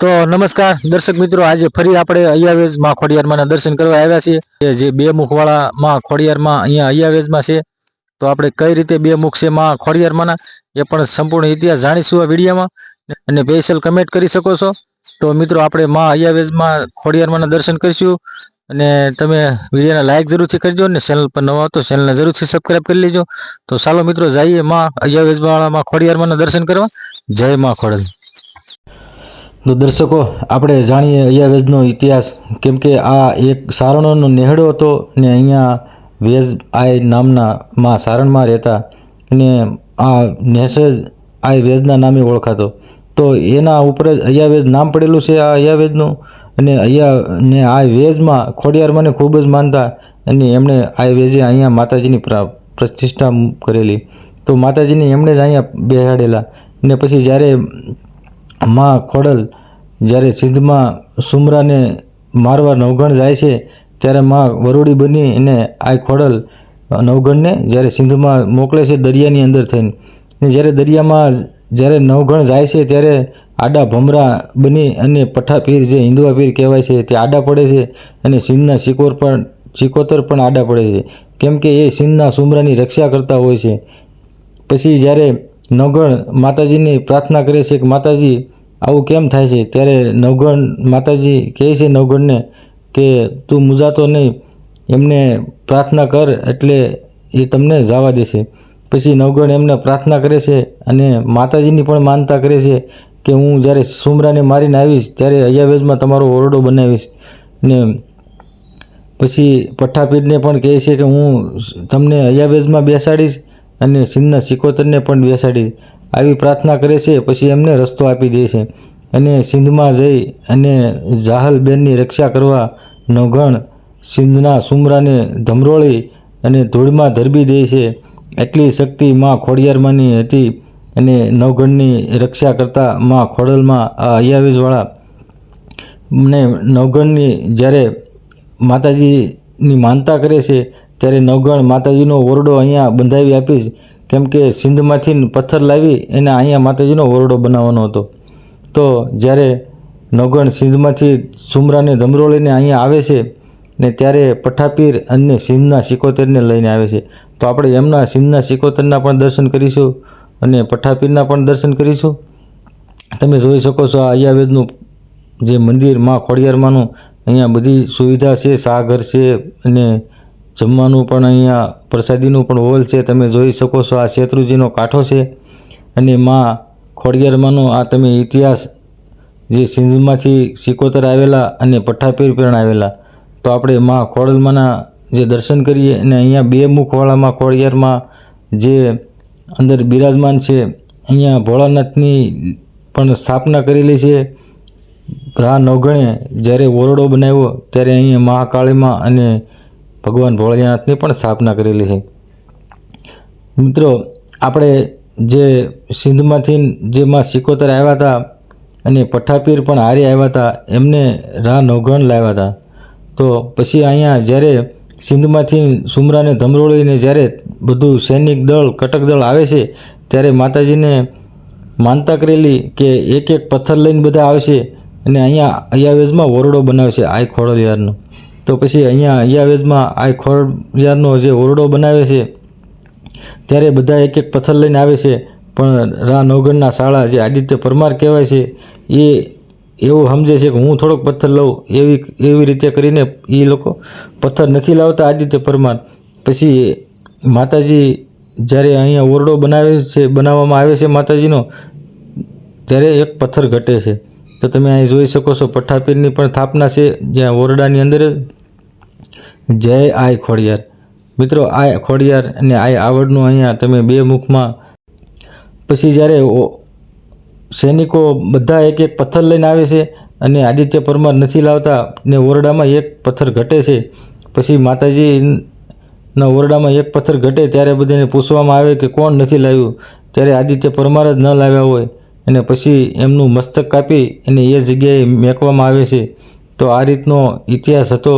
તો નમસ્કાર, દર્શક મિત્રો, આજે ફરી આપણે અયાવેજમાં ખોડિયારમાં દર્શન કરવા આવ્યા છીએ. જે બે મુખવાળા માં ખોડિયારમાં અહીંયા અયાવેજમાં છે. તો આપણે કઈ રીતે બે મુખ છે માં ખોડિયારમાંના, એ પણ સંપૂર્ણ ઇતિહાસ જાણીશું આ વિડીયોમાં. અને સ્પેશિયલ કમેન્ટ કરી શકો છો. તો મિત્રો, આપણે માં અયાવેજમાં ખોડિયારમાંના દર્શન કરીશું. અને તમે વિડીયોને લાઇક જરૂરથી કરજો અને ચેનલ પર નવા તો ચેનલને જરૂરથી સબસ્ક્રાઈબ કરી લેજો. તો ચાલો મિત્રો, જઈએ માં અયાવેજવાળામાં ખોડિયારમાંના દર્શન કરવા. જય માં ખોડલ તો દર્શકો, આપણે જાણીએ અયાવેજનો ઇતિહાસ. કેમ કે આ એક સારણોનો નેહડો હતો ને અહીંયા વેજ આય નામના માં સારણમાં રહેતા અને આ નેસેજ આય વેજના નામે ઓળખાતો. તો એના ઉપર જ અયાવેજ નામ પડેલું છે આ અયાવેજનું અને અહીંયા ને આ વેજમાં ખોડિયારમાંને ખૂબ જ માનતા અને એમણે આ વેજે અહીંયા માતાજીની પ્રતિષ્ઠા કરેલી. તો માતાજીને એમણે જ અહીંયા બેસાડેલા ને પછી જ્યારે માં ખોડલ જ્યારે સિંધમાં સુમરાને મારવા નવગણ જાય છે, ત્યારે માં વરુડી બની અને આ ખોડલ નવગણને જ્યારે સિંધમાં મોકલે છે દરિયાની અંદર થઈને. જ્યારે દરિયામાં જ્યારે નવગણ જાય છે, ત્યારે આડા ભમરા બની અને પઠ્ઠા જે હિન્દુઆ પીર કહેવાય છે તે આડા પડે છે અને સિંધના શિકોર પણ ચિકોતર પણ આડા પડે છે. કેમ કે એ સિંધના સુમરાની રક્ષા કરતા હોય છે. પછી જ્યારે નવગણ માતાજીની પ્રાર્થના કરે છે કે માતાજી, આવું કેમ થાય છે? ત્યારે નવગણ માતાજી કહે છે નવગણને કે, તું મૂજાતો નહીં. એમને પ્રાર્થના કર એટલે એ તમને જવા દેશે. પછી નવગણ એમને પ્રાર્થના કરે છે અને માતાજીની પણ માનતા કરે છે કે, હું જ્યારે સુમરાને મારીને આવીશ, ત્યારે અયાવેજમાં તમારો ઓરડો બનાવીશ. ને પછી પઠ્ઠાપીરને પણ કહે છે કે, હું તમને અયાવેજમાં બેસાડીશ અને સિંધના સિકોતરને પણ બેસાડી આવી પ્રાર્થના કરે છે, પછી એમને રસ્તો આપી દે છે. અને સિંધમાં જઈ અને જાહલબેનની રક્ષા કરવા નવગણ સિંધના સુમરાને ધમરોળી અને ધૂળમાં ધરબી દે છે. એટલી શક્તિ માં ખોડિયારમાંની હતી અને નવગણની રક્ષા કરતા માં ખોડલમાં આ અયાવીજવાળા ને નવગણની જ્યારે માતાજીની માનતા કરે છે, ત્યારે નવગણ માતાજીનો ઓરડો અહીંયા બંધાવી આપીશ. કેમ કે સિંધમાંથી પથ્થર લાવી એને અહીંયા માતાજીનો ઓરડો બનાવવાનો હતો. તો જ્યારે નવગણ સિંધમાંથી સુમરાને ધમરો લઈને અહીંયા આવે છે ને ત્યારે પઠ્ઠાપીર અને સિંધના સિકોતેરને લઈને આવે છે. તો આપણે એમના સિંધના સિકોતરના પણ દર્શન કરીશું અને પઠ્ઠાપીરના પણ દર્શન કરીશું. તમે જોઈ શકો છો આ અયાવેદનું જે મંદિરમાં ખોડિયારમાંનું અહીંયા બધી સુવિધા છે, સાગર છે અને જમવાનું પણ અહીંયા પ્રસાદીનું પણ હોલ છે, તમે જોઈ શકો છો આ શેત્રુજીનો કાંઠો છે. અને માં ખોડિયારમાંનો આ તમે ઇતિહાસ જે સિંધમાંથી સિકોતર આવેલા અને પઠ્ઠાપીર પણ આવેલા. તો આપણે માં ખોડલમાંના જે દર્શન કરીએ અને અહીંયા બે મુખવાળામાં ખોડિયારમાં જે અંદર બિરાજમાન છે, અહીંયા ભોળાનાથની પણ સ્થાપના કરેલી છે. રા નવગણે જ્યારે ઓરડો બનાવ્યો, ત્યારે અહીંયા મહાકાળીમાં અને ભગવાન ભોળાનાથની પણ સ્થાપના કરેલી છે. મિત્રો, આપણે જે સિંધમાંથી જેમાં સિકોતર આવ્યા હતા અને પઠ્ઠાપીર પણ હારે આવ્યા હતા, એમને રા નવગણ લાવ્યા હતા. તો પછી અહીંયા જ્યારે સિંધમાંથી સુમરાને ધમરોળીને જ્યારે બધું સૈનિક દળ, કટક દળ આવે છે, ત્યારે માતાજીને માનતા કરેલી કે એક એક પથ્થર લઈને બધા આવશે અને અહીંયા અયાવેજમાં ઓરડો બનાવે છે, આઈ ખોડલિયારનો. તો પછી અહીંયા અયાવેજમાં આય ખોડલિયારનો જે ઓરડો બનાવે છે, ત્યારે બધા એક એક પથ્થર લઈને આવે છે, પણ રા નવગણના શાળા જે આદિત્ય પરમાર કહેવાય છે, એ એવું સમજે છે કે હું થોડોક પથ્થર લઉં એવી એવી રીતે કરીને એ લોકો પથ્થર નથી લાવતા આદિત્ય પરમાર. પછી માતાજી જ્યારે અહીંયા ઓરડો બનાવે છે, બનાવવામાં આવે છે માતાજીનો, ત્યારે એક પથ્થર ઘટે છે. તો તમે અહીં જોઈ શકો છો પઠ્ઠાપીરની પણ સ્થાપના છે, જ્યાં ઓરડાની અંદર જય આય ખોડિયાર. મિત્રો આ ખોડિયાર અને આ આવડનું અહીંયા તમે બે મુખમાં પછી જ્યારે સૈનિકો બધા એક એક પથ્થર લઈને આવે છે અને આદિત્ય પરમાર નથી લાવતા ને ઓરડામાં એક પથ્થર ઘટે છે, પછી માતાજીના ઓરડામાં એક પથ્થર ઘટે ત્યારે બધાને પૂછવામાં આવે કે કોણ નથી લાવ્યું? ત્યારે આદિત્ય પરમાર જ ન લાવ્યા હોય. અને પછી એમનું મસ્તક કાપી અને એ જગ્યાએ મેકવામાં આવે છે. તો આ રીતનો ઇતિહાસ હતો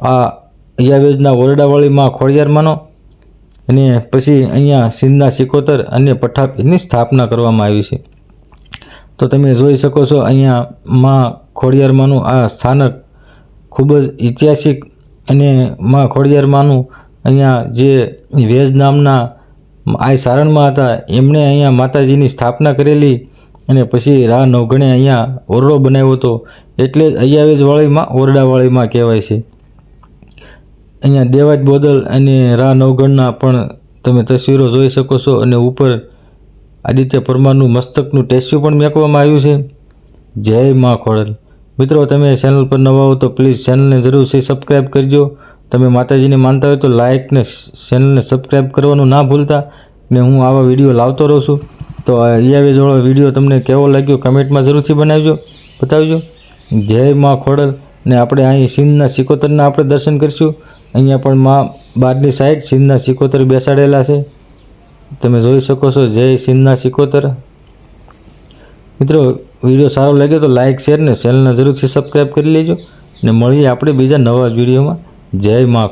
આ યાવેજના ઓરડાવાળીમાં ખોડિયારમાંનો અને પછી અહીંયા સિંધના સિકોતર અને પઠાપીની સ્થાપના કરવામાં આવી છે. તો તમે જોઈ શકો છો અહીંયા માં ખોડિયારમાંનું આ સ્થાનક ખૂબ જ ઐતિહાસિક અને માં ખોડિયારમાંનું અહીંયા જે વેજ નામના આ સારણમાં હતા. એમણે અહીંયા માતાજીની સ્થાપના કરેલી અને પછી રા નવઘણે અહીંયા ઓરડો બનાવ્યો હતો. એટલે જ અયાવેજવાળીમાં ઓરડાવાળીમાં કહેવાય છે. અહીંયા દેવાજ બોદલ અને રા નવગણના પણ તમે તસવીરો જોઈ શકો છો અને ઉપર આદિત્ય પરમારનું મસ્તકનું ટેસ્યુ પણ મેકવામાં આવ્યું છે. જય મા ખોડલ. મિત્રો, તમે ચેનલ પર નવા હો તો પ્લીઝ ચેનલને જરૂરથી સબસ્ક્રાઈબ કરજો. તમે માતાજીને માનતા હોય તો લાઇક ને ચેનલને સબસ્ક્રાઈબ કરવાનું ના ભૂલતા ને હું આવા વીડિયો લાવતો રહું છું. તો આ ઈયાવેજવાળો વીડિયો તમને કેવો લાગ્યો કમેન્ટમાં જરૂરથી બનાવજો, બતાવજો. જય મા ખોડલ ને આપણે અહીં સિંધના સિકોતરના આપણે દર્શન કરીશું. અહીંયા પણ મા બારની સાઈડ સિંધના સિકોતર બેસાડેલા છે. તમે જોઈ શકો છો જય સિંધના સિકોતર. મિત્રો વીડિયો સારો લાગ્યો તો લાઇક શેર ને ચેનલને જરૂરથી સબસ્ક્રાઈબ કરી લેજો. ને મળીએ આપણે બીજા નવા જ વિડીયોમાં જય મા